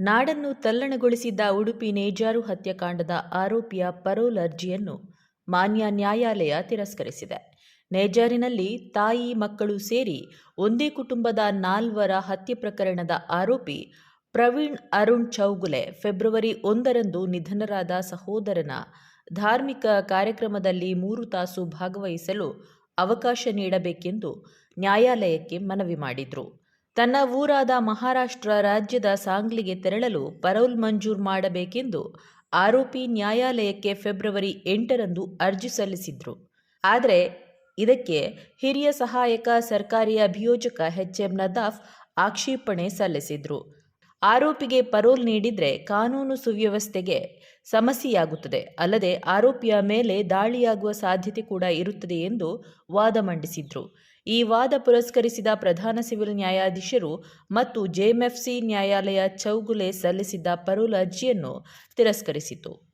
ನಾಡನ್ನು ತಲ್ಲಣಗೊಳಿಸಿದ್ದ ಉಡುಪಿ ನೇಜಾರು ಹತ್ಯಾಕಾಂಡದ ಆರೋಪಿಯ ಪರೋಲ್ ಅರ್ಜಿಯನ್ನು ಮಾನ್ಯ ನ್ಯಾಯಾಲಯ ತಿರಸ್ಕರಿಸಿದೆ. ನೇಜಾರಿನಲ್ಲಿ ತಾಯಿ ಮಕ್ಕಳು ಸೇರಿ ಒಂದೇ ಕುಟುಂಬದ ನಾಲ್ವರ ಹತ್ಯೆ ಪ್ರಕರಣದ ಆರೋಪಿ ಪ್ರವೀಣ್ ಅರುಣ್ ಚೌಗುಲೆ ಫೆಬ್ರವರಿ ಒಂದರಂದು ನಿಧನರಾದ ಸಹೋದರನ ಧಾರ್ಮಿಕ ಕಾರ್ಯಕ್ರಮದಲ್ಲಿ ಮೂರು ತಾಸು ಭಾಗವಹಿಸಲು ಅವಕಾಶ ನೀಡಬೇಕೆಂದು ನ್ಯಾಯಾಲಯಕ್ಕೆ ಮನವಿ ಮಾಡಿದ್ರು. ತನ್ನ ಊರಾದ ಮಹಾರಾಷ್ಟ್ರ ರಾಜ್ಯದ ಸಾಂಗ್ಲಿಗೆ ತೆರಳಲು ಪರೌಲ್ ಮಂಜೂರು ಮಾಡಬೇಕೆಂದು ಆರೋಪಿ ನ್ಯಾಯಾಲಯಕ್ಕೆ ಫೆಬ್ರವರಿ ಎಂಟರಂದು ಅರ್ಜಿ ಸಲ್ಲಿಸಿದ್ರು. ಆದರೆ ಇದಕ್ಕೆ ಹಿರಿಯ ಸಹಾಯಕ ಸರ್ಕಾರಿ ಅಭಿಯೋಜಕ ಎಚ್ ಎಂ ನದಾಫ್ ಆಕ್ಷೇಪಣೆ ಸಲ್ಲಿಸಿದ್ರು. ಆರೋಪಿಗೆ ಪರೋಲ್ ನೀಡಿದರೆ ಕಾನೂನು ಸುವ್ಯವಸ್ಥೆಗೆ ಸಮಸ್ಯೆಯಾಗುತ್ತದೆ. ಅಲ್ಲದೆ ಆರೋಪಿಯ ಮೇಲೆ ದಾಳಿಯಾಗುವ ಸಾಧ್ಯತೆ ಕೂಡ ಇರುತ್ತದೆ ಎಂದು ವಾದ ಮಂಡಿಸಿದ್ರು. ಈ ವಾದ ಪುರಸ್ಕರಿಸಿದ ಪ್ರಧಾನ ಸಿವಿಲ್ ನ್ಯಾಯಾಧೀಶರು ಮತ್ತು ಜೆಎಂಎಫ್ಸಿ ನ್ಯಾಯಾಲಯ ಚೌಗುಲೆ ಸಲ್ಲಿಸಿದ್ದ ಪರೋಲ್ ಅರ್ಜಿಯನ್ನು ತಿರಸ್ಕರಿಸಿತು.